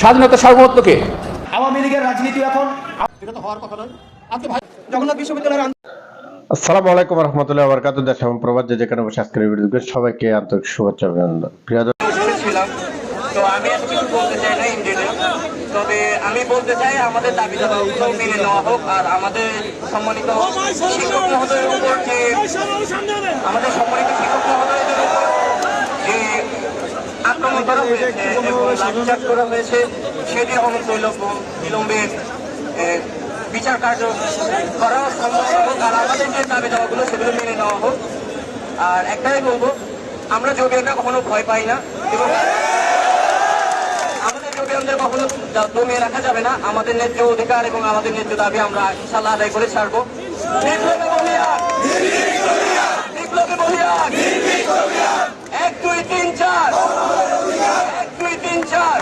স্বাধীনতা সার্বভৌমত্বকে। আওয়ামী লীগের রাজনীতি এখন এটা তো হওয়ার কথা নয় আপনি ভাই জগন্নাথ বিশ্ববিদ্যালয়ের আসসালামু আলাইকুম রহমতুল্লাহ বরকাত দেশ এবং প্রবাদ যে যেখানে বসে আজকের ভিডিও সবাইকে আন্তরিক শুভেচ্ছা অভিনন্দন। প্রিয় দর্শক, ছিলাম তো আমি কিছু বলতে চাই না ইন্ডিয়ানে তবে আমি বলতে চাই আমাদের দাবি দাবাগুলো মেনে নেওয়া হোক আর আমাদের সম্মানিত শিক্ষক মহোদয়ের উপর যে আমাদের সম্মানিত শিক্ষক মহোদয়দের উপর যে আক্রমণ করা হয়েছে এবং লাঠিচার্জ করা হয়েছে সেটি অনন্তৈলভ্য বিলম্বে বিচার কার্য করা সম্ভব হোক আর আমাদের যে দাবি দাবাগুলো সেগুলো মেনে নেওয়া হোক আর একটাই বলব আমরা যোগিয়ানরা কখনো ভয় পাই না এবং আমাদের যোগিয়ানদের কখনো দমিয়ে রাখা যাবে না আমাদের ন্যায্য অধিকার এবং আমাদের ন্যায্য দাবি আমরা ইনশাল্লাহ আদায় করে ছাড়বো বিপ্লবে বলিয়ান! বিপ্লবে বলিয়ান! এক, দুই, তিন, চার। এক, দুই, তিন, চার।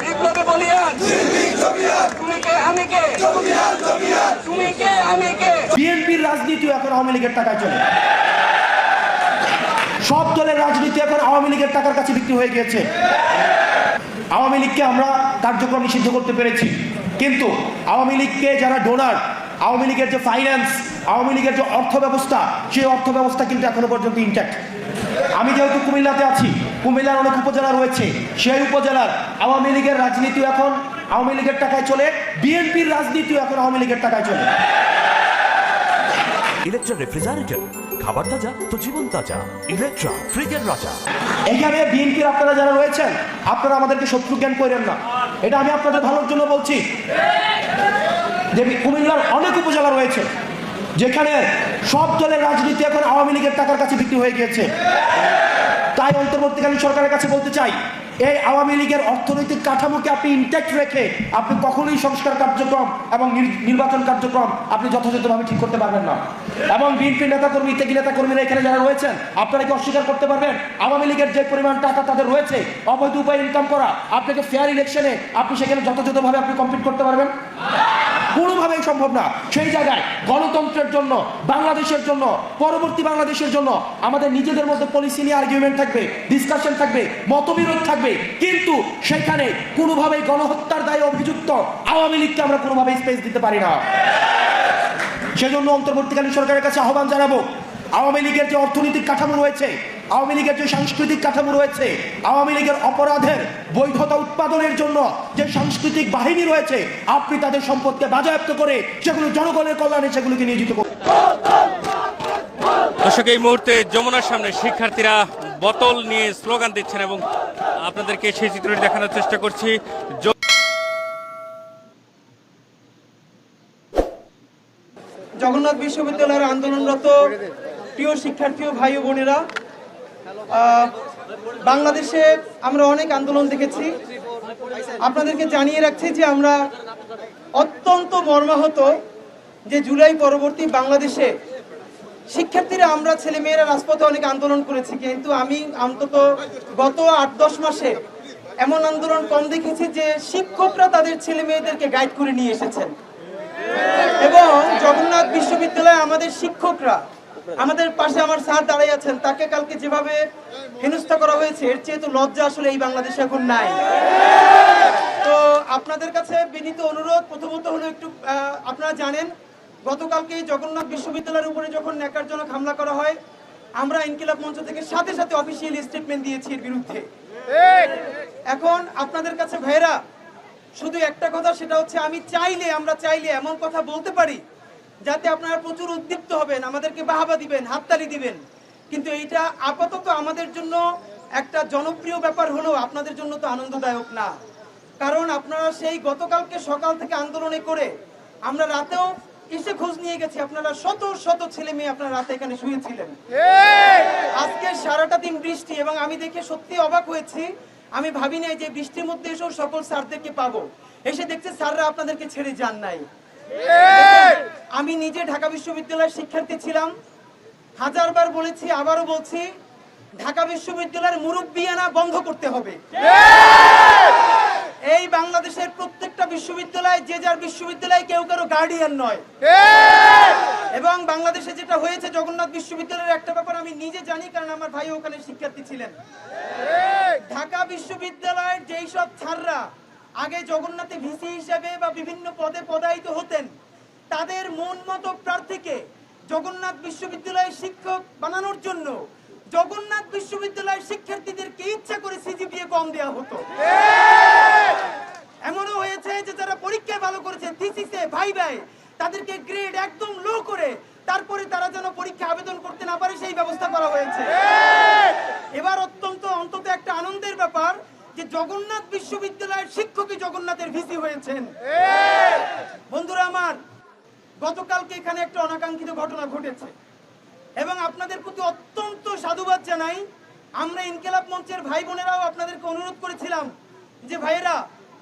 বিপ্লবে বলিয়ান। তুমি কে আমি কে? তুমি কে আমি কে? বিএনপির রাজনীতি এখন আওয়ামী লীগের টাকায় চলে। সব দলের রাজনীতি এখন আওয়ামী লীগের টাকার কাছে বিক্রি হয়ে গিয়েছে। আওয়ামী লীগকে আমরা কার্যক্রম নিষিদ্ধ করতে পেরেছি। কিন্তু আওয়ামী লীগকে যারা ডোনার আওয়ামী লীগের যে ফাইন্যান্স আওয়ামী লীগের যে অর্থ ব্যবস্থা সেই অর্থ ব্যবস্থা কিন্তু এখনও পর্যন্ত ইনট্যাক্ট আমি যেহেতু কুমিল্লাতে আছি কুমিল্লার অনেক উপজেলা রয়েছে। সেই উপজেলার আওয়ামী লীগের রাজনীতি এখন আওয়ামী লীগের টাকায় চলে বিএনপির রাজনীতিও এখন আওয়ামী লীগের টাকায় চলে। ইলেকট্রা রেফ্রিজারেটর খাবার তাজা তো জীবন তাজা ইলেকট্রা ফ্রিজের রাজা। এইখানে বিএনপির আপনারা যারা রয়েছেন আপনারা আমাদেরকে শত্রু জ্ঞান করেন না। এটা আমি আপনাদের ভালোর জন্য বলছি। যে কুমিল্লার অনেক উপজেলা রয়েছে যেখানে সব দলের রাজনীতি এখন আওয়ামী লীগের টাকার কাছে বিক্রি হয়ে গিয়েছে। তাই অন্তর্বর্তীকালীন সরকারের কাছে বলতে চাই, এই আওয়ামী লীগের অর্থনৈতিক কাঠামোকে আপনি ইনট্যাক্ট রেখে আপনি কখনোই সংস্কার কার্যক্রম এবং নির- নির্বাচন কার্যক্রম আপনি যথাযথভাবে ঠিক করতে পারবেন না। এবং বিএনপি নেতাকর্মী, ইত্যাদি নেতাকর্মীরা এখানে যারা রয়েছেন, আপনারা কি অস্বীকার করতে পারবেন? আওয়ামী লীগের যে পরিমাণ টাকা তাদের রয়েছে, অবৈধ উপায়ে ইনকাম করা, আপনাকে ফেয়ার ইলেকশনে আপনি সেখানে যথাযথভাবে আপনি কমপ্লিট করতে পারবেন? কোনোভাবেই সম্ভব না। সেই জায়গায় গণতন্ত্রের জন্য, বাংলাদেশের জন্য, পরবর্তী বাংলাদেশের জন্য আমাদের নিজেদের মধ্যে পলিসি নিয়ে আর্গুমেন্ট থাকবে ডিসকাশন থাকবে, মতবিরোধ থাকবে। কিন্তু সেখানে কোনোভাবেই গণহত্যার দায়ে অভিযুক্ত আওয়ামী লীগকে আমরা কোনোভাবেই স্পেস দিতে পারি না। সেজন্য অন্তর্বর্তীকালীন সরকারের কাছে আহ্বান জানাব আওয়ামী লীগের যে অর্থনৈতিক কাঠামো রয়েছে আওয়ামী লীগের যে সাংস্কৃতিক কাঠামো রয়েছে আওয়ামী লীগের অপরাধের বৈধতা উৎপাদনের জন্য যে সাংস্কৃতিক বাহিনী রয়েছে আপনি তাদের সম্পদকে বাজেয়াপ্ত করে সেগুলো জনগণের কল্যাণে সেগুলোকে নিয়োজিত করুন। দর্শক এই মুহূর্তে যমুনার সামনে শিক্ষার্থীরা বোতল নিয়ে স্লোগান দিচ্ছেন এবং আপনাদেরকে সেই চিত্রটি দেখানোর চেষ্টা করছি। জগন্নাথ বিশ্ববিদ্যালয়ের আন্দোলনরত প্রিয় শিক্ষার্থী ও ভাই বোনেরা বাংলাদেশে আমরা অনেক আন্দোলন দেখেছি। আপনাদেরকে জানিয়ে রাখছি যে আমরা অত্যন্ত মর্মাহত যে জুলাই পরবর্তী বাংলাদেশে শিক্ষার্থীরা, আমরা ছেলে মেয়েরা রাজপথে অনেক আন্দোলন করেছি, কিন্তু আমি অন্তত গত আট দশ মাসে এমন আন্দোলন কম দেখেছি যে শিক্ষকরা তাদের ছেলে মেয়েদেরকে গাইড করে নিয়ে এসেছেন। এবং জগন্নাথ বিশ্ববিদ্যালয়ে আমাদের শিক্ষকরা আমাদের পাশে আমার স্যার দাঁড়িয়ে আছেন। তাকে কালকে যেভাবে হেনস্থা করা হয়েছে, এর চেয়ে তো লজ্জা আসলে এই বাংলাদেশে এখন নাই। তো আপনাদের কাছে বিনীত অনুরোধ, প্রথমত হলো একটু আপনারা জানেন, গতকালকে জগন্নাথ বিশ্ববিদ্যালয়ের উপরে যখন ন্যাকারজনক হামলা করা হয়, আমরা ইনকিলাব মঞ্চ থেকে সাথে সাথে অফিসিয়াল স্টেটমেন্ট দিয়েছি এর বিরুদ্ধে। এখন আপনাদের কাছে ভাইরা শুধু একটা কথা, সেটা হচ্ছে আমি চাইলে, আমরা চাইলে এমন কথা বলতে পারি যাতে আপনারা প্রচুর উদ্দীপ্ত হবেন, আমাদেরকে বাহাবা দিবেন, হাততালি দিবেন। কিন্তু এইটা আপাতত আমাদের জন্য একটা জনপ্রিয় ব্যাপার হলেও আপনাদের জন্য তো আনন্দদায়ক না। কারণ আপনারা সেই গতকালকে সকাল থেকে আন্দোলনে করে আমরা রাতেও এসে খোঁজ নিয়ে গেছি, আপনারা শত শত ছেলে মেয়ে আপনারা রাতে এখানে শুয়েছিলেন। আজকে সারাটা দিন বৃষ্টি এবং আমি দেখে সত্যি অবাক হয়েছি। আমি ভাবি নাই যে বৃষ্টির মধ্যে এসেও সকল স্যারদেরকে পাবো। এসে দেখছে স্যাররা আপনাদেরকে ছেড়ে যান নাই। আমি নিজে ঢাকা বিশ্ববিদ্যালয়ের শিক্ষার্থী ছিলাম। হাজারবার বলেছি আবারও বলছি ঢাকা বিশ্ববিদ্যালয়ের মুরব্বিয়ানা বন্ধ করতে হবে। এই! বাংলাদেশের প্রত্যেকটা বিশ্ববিদ্যালয় যে যার বিশ্ববিদ্যালয় কেউ কারও গার্ডিয়ান নয়। এবং বাংলাদেশে যেটা হয়েছে জগন্নাথ বিশ্ববিদ্যালয়ের একটা ব্যাপার আমি নিজে জানি কারণ আমার ভাই ওখানে শিক্ষার্থী ছিলেন। ঢাকা বিশ্ববিদ্যালয়ের যেই সব ছাত্ররা আগে জগন্নাথে ভিসি হিসেবে বা বিভিন্ন পদে পদায়িত হতেন। তাদের মন মতো প্রার্থীকে জগন্নাথ বিশ্ববিদ্যালয়ের শিক্ষক বানানোর জন্য জগন্নাথ বিশ্ববিদ্যালয়ের শিক্ষার্থীদেরকে ইচ্ছা করে সিজিপিএ কম দেওয়া হতো? এমনও হয়েছে যে যারা পরীক্ষায় ভালো করেছে থিসিসে ভাই ভাই তাদেরকে গ্রেড একদম লো করে তারপরে তারা যেন পরীক্ষা আবেদন করতে না পারে সেই ব্যবস্থা করা হয়েছে। এবার অত্যন্ত অন্তত একটা আনন্দের ব্যাপার যে জগন্নাথ বিশ্ববিদ্যালয়ের শিক্ষকই জগন্নাথের ভিসি হয়েছেন। বন্ধুরা আমার গতকালকে এখানে একটা অনাকাঙ্ক্ষিত ঘটনা ঘটেছে এবং আপনাদের প্রতি অত্যন্ত সাধুবাদ জানাই। আমরা ইনকেলাব মঞ্চের ভাই বোনেরাও আপনাদেরকে অনুরোধ করেছিলাম যে ভাইয়েরা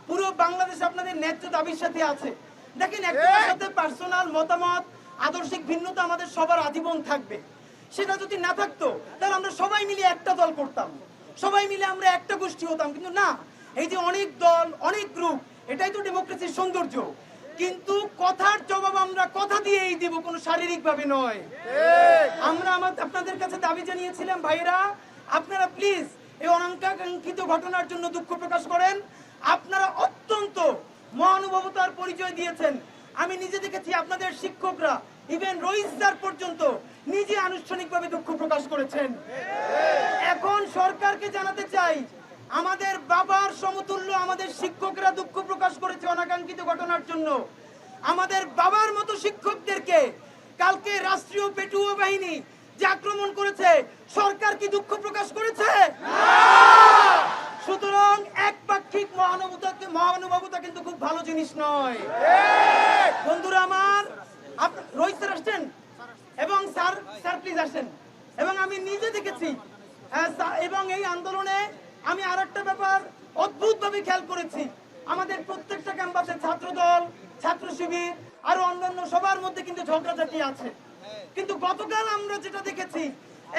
পুরো বাংলাদেশ আপনাদের ন্যায্য দাবির সাথে আছে। দেখেন একজনের সাথে পার্সোনাল মতামত আদর্শিক ভিন্নতা আমাদের সবার আজীবন থাকবে। সেটা যদি না থাকতো তাহলে আমরা সবাই মিলে একটা দল করতাম। সবাই মিলে আমরা একটা গোষ্ঠী হতাম কিন্তু না এই যে অনেক দল অনেক গ্রুপ এটাই তো ডেমোক্রেসির সৌন্দর্য। কিন্তু কথার জবাব আমরা কথা দিয়েই দিব কোনো শারীরিক ভাবে নয় আমরা আমার আপনাদের কাছে দাবি জানিয়েছিলাম ভাইরা আপনারা প্লিজ এই অনাকাঙ্ক্ষিত ঘটনার জন্য দুঃখ প্রকাশ করেন। আপনারা অত্যন্ত মহানুভবতার পরিচয় দিয়েছেন। আমি নিজে দেখেছি আপনাদের শিক্ষকরা ইভেন রইস স্যার পর্যন্ত নিজে আনুষ্ঠানিকভাবে দুঃখ প্রকাশ করেছেন। এখন সরকারকে জানাতে চাই, আমাদের বাবার সমতুল্য, আমাদের শিক্ষকরা দুঃখ প্রকাশ করেছে অনাকাঙ্ক্ষিত ঘটনার জন্য। আমাদের বাবার মতো শিক্ষকদেরকে কালকে রাষ্ট্রীয় পেটুয়া বাহিনী যে আক্রমণ করেছে, সরকার কি দুঃখ প্রকাশ করেছে? সুতরাং একপাক্ষিক মহানুভবতা মহানুভবতা কিন্তু খুব ভালো জিনিস নয়। বন্ধুরা আমার রোহিত স্যার আসছেন? এবং স্যার স্যার প্লিজ আসেন। এবং আমি নিজে দেখেছি হ্যাঁ, এবং এই আন্দোলনে আমি আর একটা ব্যাপার অদ্ভুত ভাবে খেয়াল করেছি। আমাদের প্রত্যেকটা ক্যাম্পাসে ছাত্র দল ছাত্র শিবির আরও অন্যান্য সবার মধ্যে কিন্তু ঝগড়াঝাটি আছে। কিন্তু গতকাল আমরা যেটা দেখেছি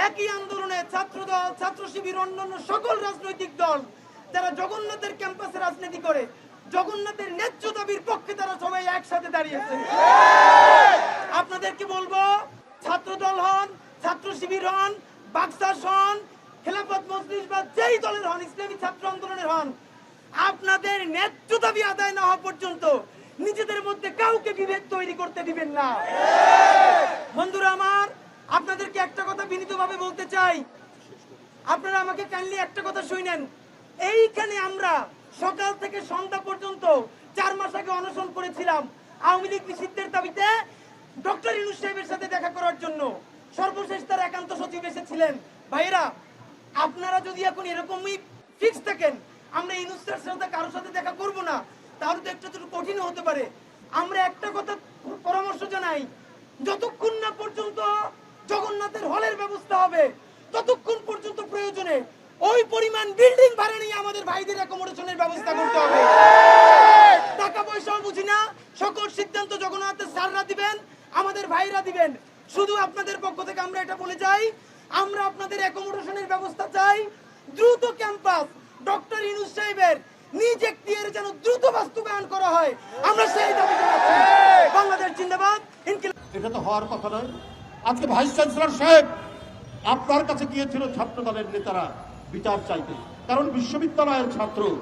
একই আন্দোলনে ছাত্র দল ছাত্র শিবির অন্যান্য সকল রাজনৈতিক দল যারা জগন্নাথের ক্যাম্পাসে রাজনীতি করে জগন্নাথের ন্যায্য দাবির পক্ষে তারা সবাই একসাথে দাঁড়িয়েছে। আপনাদেরকে বলব ছাত্র দল হন, ছাত্র শিবির হন বাক্সাস হন, খেলাফত মজলিস বা যেই দলের হন, ইসলামী ছাত্র আন্দোলনের হন, আপনাদের ন্যায্য দাবি আদায় না হওয়া পর্যন্ত নিজেদের মধ্যে কাউকে বিভেদ তৈরি করতে দিবেন না। বন্ধুরা আমার, আপনাদেরকে একটা কথা বিনীতভাবে বলতে চাই। আপনারা আমাকে কাইন্ডলি একটা কথা শুনেন এইখানে আমরা সকাল থেকে সন্ধ্যা পর্যন্ত চার মাস আগে অনশন করেছিলাম। আওয়ামী লীগ নিষিদ্ধের দাবিতে ডক্টর ইনুস সাহেবের সাথে দেখা করার জন্য সর্বশেষ তার একান্ত সচিব এসেছিলেন। ভাইয়েরা, আপনারা যদি এখন এরকমই ফিক্স থাকেন, আমরা ইনুসের সাথে কারোর সাথে দেখা করব না। তাহলে তো একটু কঠিন হতে পারে। আমরা একটা কথা পরামর্শ জানাই, যতক্ষণ না পর্যন্ত জগন্নাথের হলের ব্যবস্থা হবে, ততক্ষণ পর্যন্ত প্রয়োজনে ওই পরিমাণ বিল্ডিং ভাড়া নিয়ে আমাদের ভাইদের অ্যাকোমোডেশনের ব্যবস্থা করতে হবে। টাকা পয়সাও বুঝি না। সকল সিদ্ধান্ত জগন্নাথের স্যাররা দিবেন আমাদের ভাইরা দিবেন। শুধু আপনাদের পক্ষ থেকে আমরা এটা বলে যাই আমরা আপনাদের অ্যাকোমোডেশনের ব্যবস্থা চাই। দ্রুত ক্যাম্পাস ডক্টর ইনুস সাহেবের নিজ এখতিয়ারে যেন দ্রুত বাস্তবায়ন করা হয়। আমরা সেই দাবি জানাচ্ছি। বাংলাদেশ জিন্দাবাদ। এটা তো হওয়ার কথা নয়। আজকে ভাইস চ্যান্সেলর সাহেব আপনার কাছে গিয়েছিল ছাত্র দলের নেতারা। বিচার চাইতে। কারণ বিশ্ববিদ্যালয়ের ছাত্র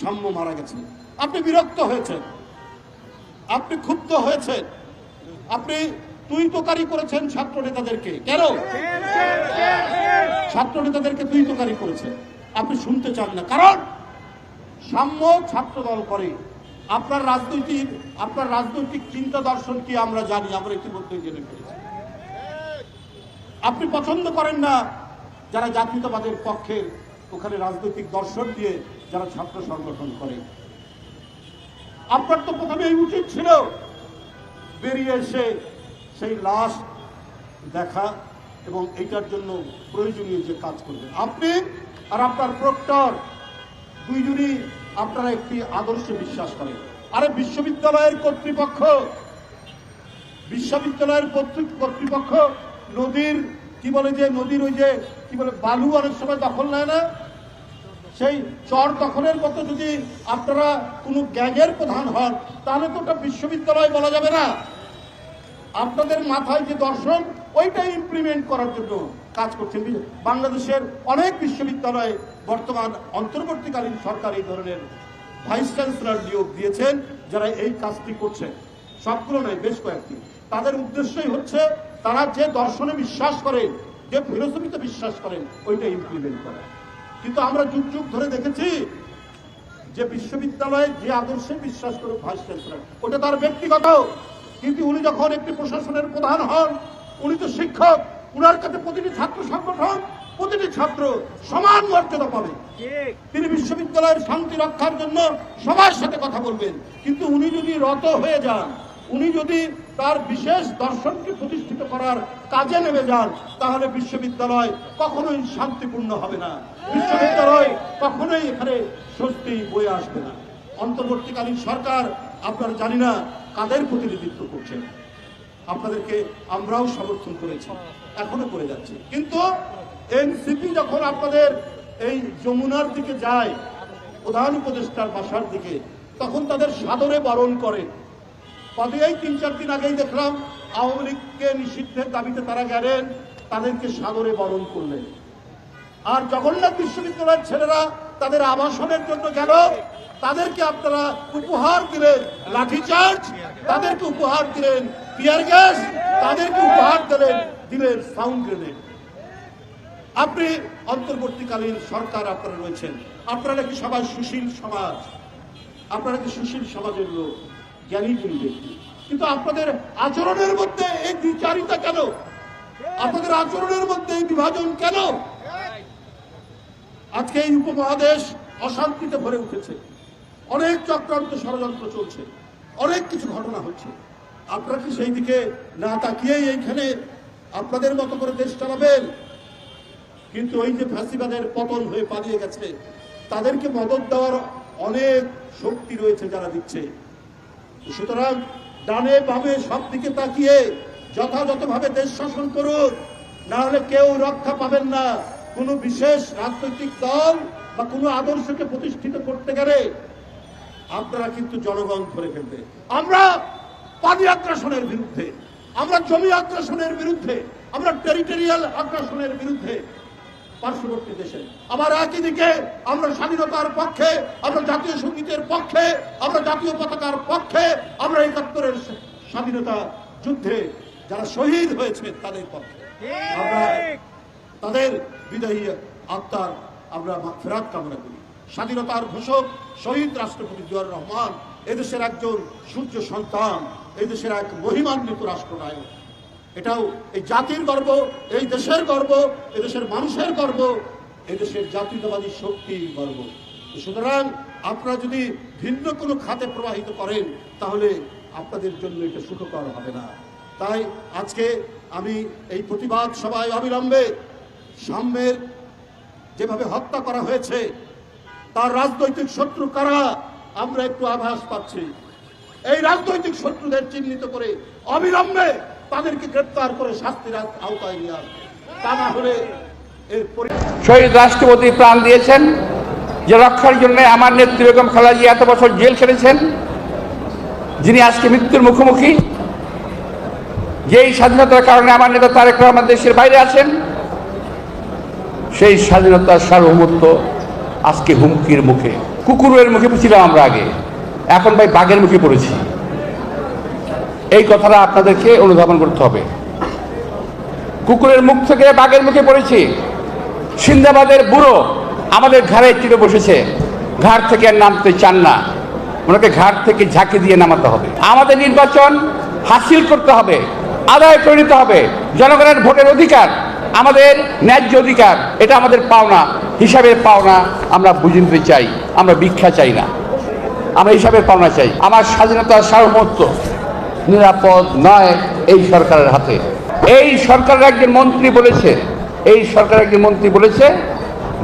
সাম্য মারা গেছে। আপনি বিরক্ত হয়েছেন। আপনি ক্ষুব্ধ হয়েছেন। আপনি তুই তোকারি করেছেন ছাত্র নেতাদেরকে কেন? ছাত্র নেতাদেরকে তুই তোকারি করেছেন। আপনি শুনতে চান না। কারণ সাম্য ছাত্র দল করে। আপনার রাজনৈতিক আপনার রাজনৈতিক চিন্তা দর্শন কি আমরা জানি? আমরা ইতিমধ্যে জেনে ফেলেছি। আপনি পছন্দ করেন না যারা জাতীয়তাবাদের পক্ষে ওখানে রাজনৈতিক দর্শন দিয়ে যারা ছাত্র সংগঠন করে। আপনার তো প্রথমে এই উচিত ছিল বেরিয়ে এসে সেই লাশ দেখা এবং এটার জন্য প্রয়োজনীয় যে কাজ করবেন আপনি আর আপনার প্রক্টর দুইজনই আপনারা একটি আদর্শে বিশ্বাস করেন। আরে বিশ্ববিদ্যালয়ের কর্তৃপক্ষ, বিশ্ববিদ্যালয়ের কর্তৃ- কর্তৃপক্ষ নদীর, কি বলে যে নদীর ওই যে কি বলে, বালু অনেক সময় দখল নেয় না। সেই চর দখলের মতো যদি আপনারা কোনো গ্যাংয়ের প্রধান হন, তাহলে তো ওটা বিশ্ববিদ্যালয় বলা যাবে না। আপনাদের মাথায় যে দর্শন, ওইটা ইমপ্লিমেন্ট করার জন্য কাজ করছেন। বাংলাদেশের অনেক বিশ্ববিদ্যালয়ে বর্তমান অন্তর্বর্তীকালীন সরকার এই ধরনের ভাইস চ্যান্সেলর নিয়োগ দিয়েছেন, যারা এই কাজটি করছেন। সবগুলো নয়, বেশ কয়েকটি। তাদের উদ্দেশ্যই হচ্ছে, তারা যে দর্শনে বিশ্বাস করেন যে ফিলোসফিতে বিশ্বাস করেন ওইটা ইমপ্লিমেন্ট করা। কিন্তু আমরা যুগ যুগ ধরে দেখেছি যে বিশ্ববিদ্যালয়ে যে আদর্শে বিশ্বাস করে ভাইস চ্যান্সেলর ওটা তার ব্যক্তিগত। কিন্তু উনি যখন একটি প্রশাসনের প্রধান হন উনি তো শিক্ষক উনার কাছে প্রতিটি ছাত্র সংগঠন প্রতিটি ছাত্র সমান মর্যাদা পাবে। তিনি বিশ্ববিদ্যালয়ের শান্তি রক্ষার জন্য সবার সাথে কথা বলবেন। কিন্তু উনি যদি রত হয়ে যান উনি যদি তার বিশেষ দর্শনকে প্রতিষ্ঠিত করার কাজে নেমে যান, তাহলে বিশ্ববিদ্যালয় কখনোই শান্তিপূর্ণ হবে না। বিশ্ববিদ্যালয় কখনোই এখানে স্বস্তি বয়ে আসবে না। অন্তর্বর্তীকালীন সরকার, আপনারা জানি না কাদের প্রতিনিধিত্ব করছে। আপনাদেরকে আমরাও সমর্থন করেছি, এখনও করে যাচ্ছি। কিন্তু এনসিপি যখন আপনাদের এই যমুনার দিকে যায়, প্রধান উপদেষ্টার বাসার দিকে, তখন তাদের সাদরে বরণ করে পদে এই তিন চার দিন আগেই দেখলাম আওয়ামী লীগকে নিষিদ্ধের দাবিতে তারা গেলেন, তাদেরকে সাদরে বরণ করলেন। আর জগন্নাথ বিশ্ববিদ্যালয়ের ছেলেরা তাদের আবাসনের জন্য গেল, তাদেরকে আপনারা উপহার দিলেন, লাঠিচার্জ, তাদেরকে উপহার দিলেন, টিয়ার গ্যাস, তাদেরকে উপহার দিলেন দিলেন সাউন্ড গ্রেনেড। আপনি অন্তর্বর্তীকালীন সরকার আপনারা রয়েছেন, আপনারা কি সবাই সুশীল সমাজ? আপনারা কি সুশীল সমাজের লোক? জ্ঞানী গুণী ব্যক্তি কিন্তু আপনাদের আচরণের মধ্যে এই দ্বিচারিতা কেন? আপনাদের আচরণের মধ্যে এই বিভাজন কেন? আজকে এই উপমহাদেশ অশান্তিতে ভরে উঠেছে। অনেক চক্রান্ত ষড়যন্ত্র চলছে। অনেক কিছু ঘটনা হচ্ছে। আপনারা কি সেই দিকে না তাকিয়েই এইখানে আপনাদের মতো করে দেশ চালাবেন? কিন্তু ওই যে ফাঁসিবাদের পতন হয়ে পালিয়ে গেছে, তাদেরকে মদত দেওয়ার অনেক শক্তি রয়েছে যারা দিচ্ছে। সুতরাং ডানে বামে সব দিকে তাকিয়ে যথাযথভাবে দেশ শাসন করুন। না হলে কেউ রক্ষা পাবেন না। কোনো বিশেষ রাজনৈতিক দল বা কোনো আদর্শকে প্রতিষ্ঠিত করতে গেলে আপনারা কিন্তু জনগণ ধরে ফেলবে। আমরা পানি আগ্রাসনের বিরুদ্ধে, আমরা জমি আগ্রাসনের বিরুদ্ধে, আমরা টেরিটোরিয়াল আগ্রাসনের বিরুদ্ধে পার্শ্ববর্তী দেশে। আবার একই দিকে আমরা স্বাধীনতার পক্ষে, আমরা জাতীয় সঙ্গীতের পক্ষে, আমরা জাতীয় পতাকার পক্ষে, আমরা একাত্তরের স্বাধীনতা যুদ্ধে যারা শহীদ হয়েছে তাদের পক্ষে। আমরা তাদের বিদায়ী আত্মার আমরা ফেরাত কামনা করি। স্বাধীনতার ঘোষক শহীদ রাষ্ট্রপতি জিয়াউর রহমান এদেশের একজন সূর্য সন্তান, এদেশের এক মহিমান্বিত রাষ্ট্রনায়ক। এটাও এই জাতির গর্ব, এই দেশের গর্ব এদেশের মানুষের গর্ব এদেশের জাতীয়তাবাদী শক্তির গর্ব। সুতরাং আপনারা যদি ভিন্ন কোনো খাতে প্রবাহিত করেন, তাহলে আপনাদের জন্য এটা সুখকর হবে না। তাই আজকে আমি এই প্রতিবাদ সভায় অবিলম্বে সাম্যের যেভাবে হত্যা করা হয়েছে, তার রাজনৈতিক শত্রু কারা, আমরা একটু আভাস পাচ্ছি। এই রাজনৈতিক শত্রুদের চিহ্নিত করে অবিলম্বে তাদেরকে গ্রেপ্তার করে শাস্তির আওতায় নিয়ে আসবে। তা না হলে শহীদ রাষ্ট্রপতি প্রাণ দিয়েছেন, যে রক্ষার জন্য আমার নেত্রী বেগম খালাজি এত বছর জেল খেটেছেন, যিনি আজকে মৃত্যুর মুখোমুখি, যেই স্বাধীনতার কারণে আমার নেতা তারেক রহমান দেশের বাইরে আছেন, সেই স্বাধীনতার সার্বভৌমত্ব আজকে হুমকির মুখে, কুকুরের মুখে ছিলাম আমরা আগে। এখন ভাই বাঘের মুখে পড়েছি। এই কথাটা আপনাদেরকে অনুধাবন করতে হবে। কুকুরের মুখ থেকে বাঘের মুখে পড়েছি। সিন্দাবাদের বুড়ো আমাদের ঘাড়ে চিড়ে বসেছে। ঘাট থেকে আর নামতে চান না। ওনাকে ঘাট থেকে ঝাঁকি দিয়ে নামাতে হবে। আমাদের নির্বাচন হাসিল করতে হবে। আদায় করে নিতে হবে। জনগণের ভোটের অধিকার আমাদের ন্যায্য অধিকার, এটা আমাদের পাওনা। হিসাবের পাওনা আমরা বুঝে নিতে চাই। আমরা ভিক্ষা চাই না। আমরা হিসাবের পাওনা চাই। আমার স্বাধীনতার সার্বভৌমত্ব নিরাপদ নয় এই সরকারের হাতে। এই সরকারের একজন মন্ত্রী বলেছে, এই সরকারের একজন মন্ত্রী বলেছে,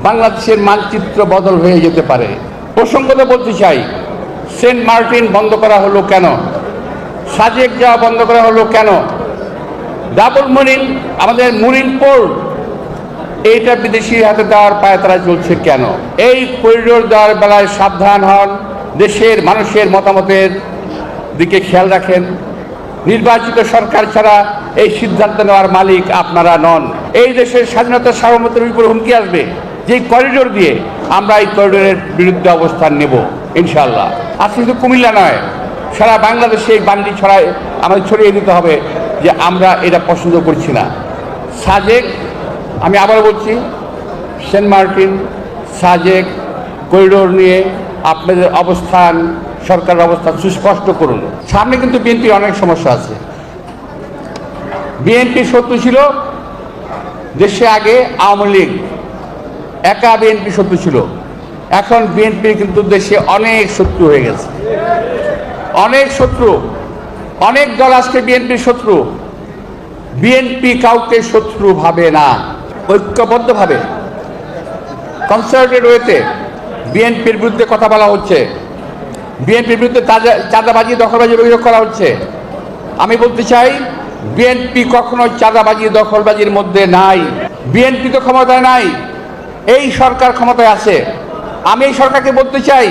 বাংলাদেশের মানচিত্র বদল হয়ে যেতে পারে। প্রসঙ্গত বলতে চাই, সেন্ট মার্টিন বন্ধ করা হলো কেন? সাজেক যাওয়া বন্ধ করা হলো কেন? ডাবল মরিন আমাদের মুরিন পোর্ট, এইটা বিদেশি হাতে দেওয়ার পায়ে তারা চলছে কেন? এই করিডোর দেওয়ার বেলায় সাবধান হন, দেশের মানুষের মতামতের দিকে খেয়াল রাখেন। নির্বাচিত সরকার ছাড়া এই সিদ্ধান্ত নেওয়ার মালিক আপনারা নন। এই দেশের স্বাধীনতা সার্বভৌমত্বের উপর হুমকি আসবে। যে করিডোর দিয়ে আমরা এই করিডোরের বিরুদ্ধে অবস্থান নেব ইনশাল্লাহ আজকে শুধু কুমিল্লা নয়, সারা বাংলাদেশে এই বান্ডি ছড়ায় আমাদের ছড়িয়ে দিতে হবে যে আমরা এটা পছন্দ করছি না। সাজেক, আমি আবার বলছি, সেন্ট মার্টিন, সাজেক করিডোর নিয়ে আপনাদের অবস্থান সরকারের অবস্থান সুস্পষ্ট করুন। সামনে কিন্তু বিএনপির অনেক সমস্যা আছে। বিএনপি শত্রু ছিল দেশে আগে আওয়ামী লীগ, একা বিএনপি শত্রু ছিল। এখন বিএনপি কিন্তু দেশে অনেক শত্রু হয়ে গেছে। অনেক শত্রু, অনেক দল আজকে বিএনপির শত্রু। বিএনপি কাউকে শত্রু ভাবে না, ঐক্যবদ্ধভাবে। কনসার্টেড ওয়েতে বিএনপির বিরুদ্ধে কথা বলা হচ্ছে। বিএনপির বিরুদ্ধে চাঁদাবাজি, দখলবাজি অভিযোগ করা হচ্ছে। আমি বলতে চাই, বিএনপি কখনো চাঁদাবাজি, দখলবাজির মধ্যে নাই। বিএনপি তো ক্ষমতায় নাই। এই সরকার ক্ষমতায় আছে। আমি এই সরকারকে বলতে চাই,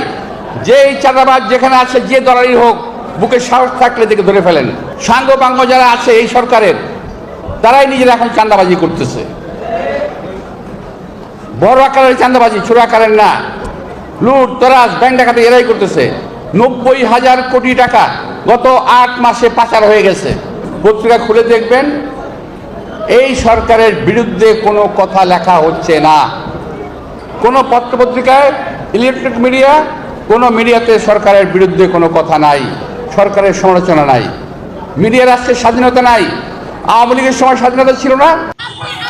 যে এই চাঁদাবাজ যেখানে আছে, যে দলারই হোক, বুকে সাহস থাকলে দেখে ধরে ফেলেন। সাঙ্গ বাঙ্গ যারা আছে এই সরকারের, তারাই নিজেরা এখন চাঁদাবাজি করতেছে। বড় আকারের চাঁদাবাজি, ছোট আকারের না। লুট, তরাজ, ব্যাংক ডাকাতি এরাই করতেছে। নব্বই হাজার কোটি টাকা গত আট মাসে পাচার হয়ে গেছে। পত্রিকা খুলে দেখবেন, এই সরকারের বিরুদ্ধে কোনো কথা লেখা হচ্ছে না। কোনো পত্রপত্রিকায় ইলেকট্রিক মিডিয়া, কোনো মিডিয়াতে সরকারের বিরুদ্ধে কোনো কথা নাই, সরকারের সমালোচনা নাই। মিডিয়ার রাষ্ট্রের স্বাধীনতা নাই, আওয়ামী লীগের সময় স্বাধীনতা ছিল না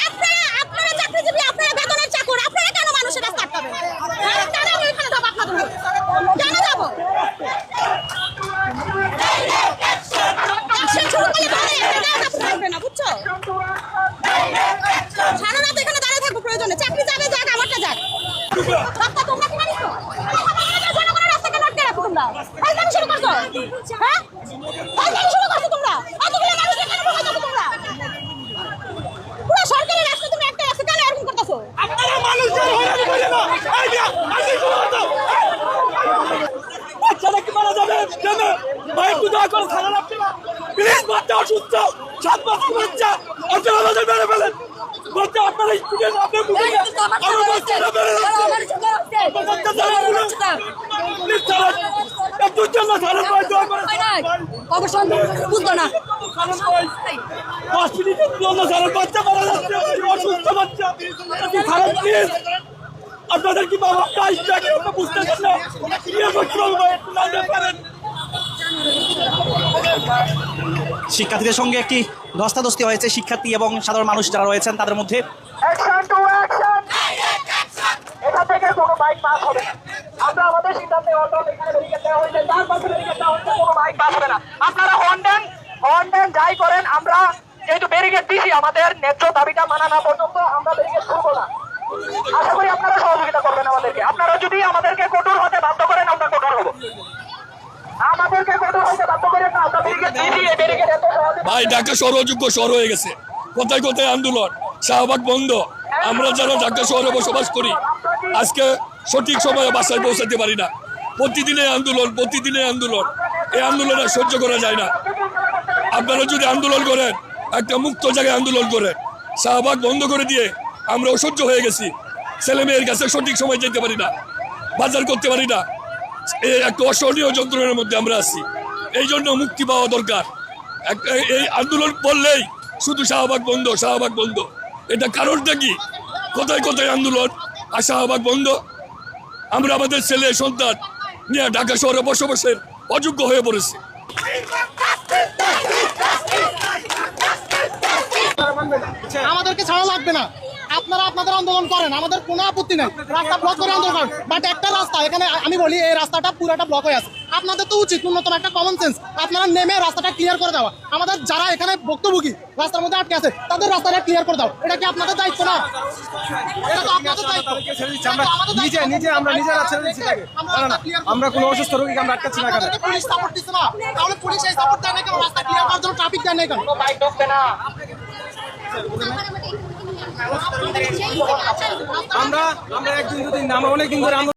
আপনারা আপনারা চাকরিজীবী আপনারা বেতনের চাকর আপনারা কেন মানুষের রাস্তা আটকাবেন হ্যাঁ, কেন আমি ওইখানে যাব আপনাদের হয়ে? কেন যাব Action শুরু করলে পরে একটা জায়গা থাকবে না, বুঝছ? সারা রাত এখানে দাঁড়িয়ে থাকব প্রয়োজনে চাকরি যাবে যাক আমারটা যাক রাস্তা তোমরা কি মানিস তো? জনগণের রাস্তা কেন আটকে রাখো তোমরা ফাইজলামি শুরু করছ হ্যাঁ ফাইজলামি শুরু করছ তোমরা এতগুলো মানুষকে কেন ঢোকাচ্ছো তোমরা পুরো সরকারের রাস্তা তুমি একটা রাস্তা কেন এরকম করতেছো আপনারা মানুষজন হয়রানি করে না এই যে আজকে শুরু হতো বাচ্চারা কি মারা যাবে কেন ভাই একটু দয়া করে খারাপ লাগছে না প্লিজ বাচ্চা অসুস্থ সাত মাসের বাচ্চা? আপনারা আমাদের মেরে ফেলেন। বাচ্চা আপনারা স্টুডেন্ট আপনার মুখে বুঝতো আপনাদের কি বাবা নামতে পারেন। শিক্ষার্থীদের সঙ্গে একটি ধস্তাধস্তি হয়েছে। শিক্ষার্থী এবং সাধারণ মানুষ যারা রয়েছেন, তাদের মধ্যে আপনারা হর্ন দেন হর্ন দেন যাই করেন, আমরা যেহেতু ব্যারিকেড দিছি, আমাদের ন্যায্য দাবিটা মানা না পর্যন্ত আমরা আশা করি আপনারা সহযোগিতা করবেন আমাদেরকে। আপনারা যদি আমাদেরকে কঠোর হতে বাধ্য করেন, আমরা কঠোর হব। ভাই ঢাকা শহর অযোগ্য শহর হয়ে গেছে। কোথায় কোথায় আন্দোলন? শাহবাগ বন্ধ। আমরা যারা ঢাকা শহরে বসবাস করি আজকে সঠিক সময়ে বাসায় পৌঁছাতে পারি না। প্রতিদিনে আন্দোলন প্রতিদিনে আন্দোলন। এই আন্দোলন আর সহ্য করা যায় না। আপনারা যদি আন্দোলন করেন একটা মুক্ত জায়গায় আন্দোলন করেন শাহবাগ বন্ধ করে দিয়ে আমরা অসহ্য হয়ে গেছি। ছেলে মেয়ের কাছে সঠিক সময় যেতে পারি না বাজার করতে পারি না। একটা অসহনীয় যন্ত্রণার মধ্যে আমরা আছি। এই জন্য মুক্তি পাওয়া দরকার। এই- আন্দোলন করলেই শুধু শাহবাগ বন্ধ শাহবাগ বন্ধ। এটা কারণটা কি কোথায় কোথায় আন্দোলন? আর শাহবাগ বন্ধ? আমরা আমাদের ছেলে, সন্তান নিয়ে ঢাকা শহরে বসবাসের অযোগ্য হয়ে পড়েছি। আমাদেরকে ছাড়া লাগবে না। আপনারা আপনাদের আন্দোলন করেন আমাদের কোনো আপত্তি নেই। রাস্তা ব্লক করে আন্দোলন করেন। বাট একটা রাস্তা এখানে আমি বলি এই রাস্তাটা পুরোটা ব্লক হয়ে আছে। আপনাদের তো উচিত ন্যূনতম একটা কমন সেন্স আপনারা নেমে রাস্তাটা ক্লিয়ার করে দেওয়া। আমাদের যারা এখানে ভুক্তভোগী রাস্তার মধ্যে আটকে আছে তাদের রাস্তাটা ক্লিয়ার করে দাও। এটা কি আপনাদের দায়িত্ব না? এটা তো আপনাদের দায়িত্ব। নিজে আমরা নিজেরা ছেড়ে দিচ্ছি আমরা না, না, রাস্তা clear আমরা কোনো অসুস্থ রোগীকে আমরা আটকাচ্ছি না এখানে। আপনাদেরকে পুলিশ সাপোর্ট দিচ্ছে না। তাহলে পুলিশ এই সাপোর্ট দেয় না কেন? রাস্তা ক্লিয়ার করার জন্য ট্রাফিক দেয় না কেন আমাদের আমরা আমরা একদিন দুদিন আমরা অনেকদিন ধরে